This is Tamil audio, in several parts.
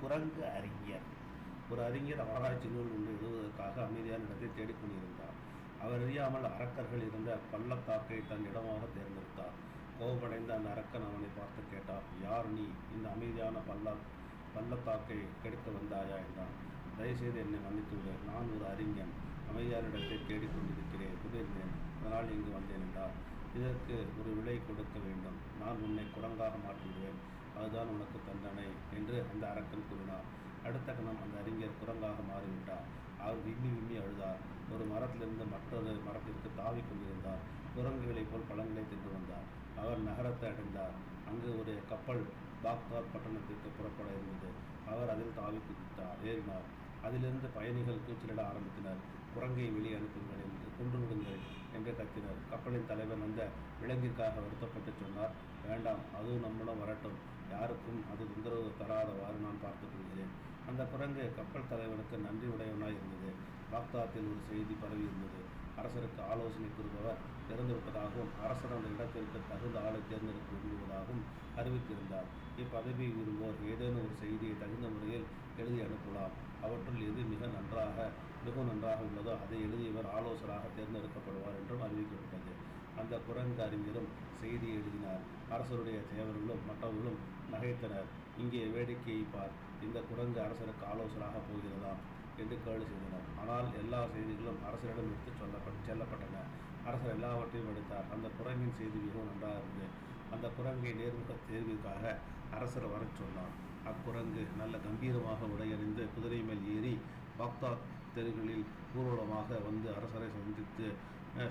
குரங்கு அறிஞர். ஒரு அறிஞர் ஆராய்ச்சி நூல் ஒன்று எழுதுவதற்காக அமைதியான இடத்தை தேடிக்கொண்டிருந்தார் அவர் அறியாமல் அரக்கர்கள் இருந்த பள்ளத்தாக்கை தன் இடமாக தேர்ந்தெடுத்தார். கோபமடைந்த அந்த அரக்கன் அவனை பார்த்து கேட்டார் யார் நீ? இந்த அமைதியான பள்ளா பள்ளத்தாக்கை கெடுக்க வந்தாயா? என்றான். தயவுசெய்து என்னை மன்னித்துவிடு. நான் ஒரு அறிஞன். அமைதியான இடத்தை தேடிக்கொண்டிருக்கிறேன் குதிர்ந்தேன். அதனால் இங்கு வந்தேன் என்றார். இதற்கு ஒரு விலை கொடுக்க வேண்டும். நான் உன்னை குரங்காக மாற்றிவிடுவேன். அதுதான் உனக்கு தண்டனை என்று அந்த அரக்கன் கூறினார் அடுத்த கணம் அந்த அறிஞர் குரங்காக மாறிவிட்டார். அவர் விம்மி விம்மி அழுதார். ஒரு மரத்திலிருந்து மற்றொரு மரத்திற்கு தாவி கொண்டிருந்தார். குரங்குகளைப் போல் பழங்களை தின்று வந்தார். அவர் நகரத்தை அடைந்தார். அங்கு ஒரு கப்பல் பாக்தாத் பட்டணத்திற்கு புறப்பட இருந்தது. அவர் அதில் தாவி குதித்தார் ஏறினார். அதிலிருந்து பயணிகள் கூச்சலிட ஆரம்பித்தனர். குரங்கை வெளியே அனுப்புங்கள் என்று கொண்டு விடுங்கள் என்று கத்தினர். கப்பலின் தலைவன் அந்த விலங்கிற்காக வருத்தப்பட்டு சொன்னார். வேண்டாம் அதுவும் நம்மளும் வரட்டும். யாருக்கும் அது தொந்தரவு தராதவாறு நான் பார்த்துக் கொள்கிறேன். அந்த குரங்கு கப்பல் தலைவனுக்கு நன்றி உடையவனாய் இருந்தது. பாக்தாத்தில் ஒரு செய்தி பரவி இருந்தது. அரசருக்கு ஆலோசனை கூறுபவர் திறந்துவிட்டதாகவும் அரசர் அந்த இடத்திற்கு தகுந்த ஆளை தேர்ந்தெடுக்க விரும்புவதாகவும் அறிவித்திருந்தார். இப்பதவியை விரும்புவோர் ஏதேனும் ஒரு செய்தியை தகுந்த முறையில் எழுதி அனுப்பலாம். அவற்றுள் எது மிக நன்றாக மிகவும் நன்றாக உள்ளதோ அதை எழுதியவர் ஆலோசராக தேர்ந்தெடுக்கப்படுவார் என்றும் அறிவிக்கப்பட்டது. அந்த குரங்கு அறிஞரும் செய்தி எழுதினார். அரசருடைய தேவர்களும் மற்றவர்களும் நகைத்தனர். இங்கே வேடிக்கையை பார். இந்த குரங்கு அரசருக்கு ஆலோசனாக போகிறதாம் என்று கேள்வி செய்தனர். ஆனால் எல்லா செய்திகளும் அரசரிடம் எடுத்து சொல்லப்பட்டு செல்லப்பட்டன. அரசர் எல்லாவற்றையும் எடுத்தார். அந்த குரங்கின் செய்தி மிகவும் நன்றாக இருந்தது. அந்த குரங்கை நேர்முக தேர்விற்காக அரசர் வரச் சொன்னார். அக்குரங்கு நல்ல கம்பீரமாக உடையறிந்து குதிரை மேல் ஏறி பாக்தாத் தெருகளில் ஊர்வலமாக வந்து அரசரை சந்தித்து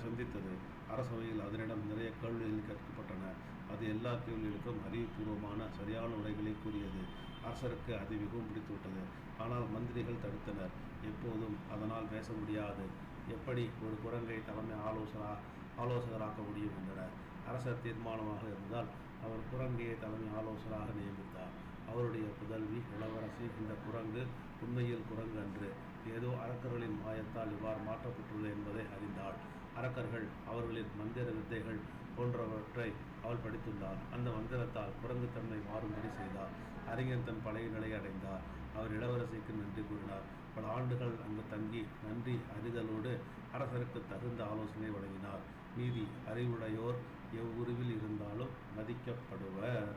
சந்தித்தது. அரசவையில் அதனிடம் நிறைய கேள்விகள் கேட்கப்பட்டன. அது எல்லா கேள்விகளுக்கும் அறிவுபூர்வமான சரியான உரைகளை கூறியது. அரசருக்கு அது மிகவும் பிடித்துவிட்டது. ஆனால் மந்திரிகள் தடுத்தனர். எப்போதும் அதனால் பேச முடியாது. எப்படி ஒரு குரங்கை தலைமை ஆலோசனா ஆலோசகராக்க முடியும் என்றனர் அரசர் தீர்மானமாக இருந்தால் அவர் குரங்கையை தலைமை ஆலோசகராக நியமித்தார். அவருடைய புதல்வி இளவரசி இந்த குரங்கு உண்மையில் குரங்கு அன்று. ஏதோ அரக்கர்களின் மாயத்தால் இவ்வாறு மாற்றப்பட்டுள்ளது என்பதை அறிந்தாள். அரக்கர்கள் அவர்களின் மந்திர வித்தைகள் போன்றவற்றை அவள் படித்துள்ளார் அந்த மந்திரத்தால் குரங்கு குரங்குத்தன்மை மாறும்படி செய்தார் அறிஞர் தன் பழைய நிலையை அடைந்தார். அவர் இளவரசிக்கு நன்றி கூறினார். பல ஆண்டுகள் அங்கு தங்கி நன்றி அறிதலோடு அரசருக்கு தகுந்த ஆலோசனை வழங்கினார். நீதி அறிவுடையோர் எவ்வுருவில் இருந்தாலும் மதிக்கப்படுவர்.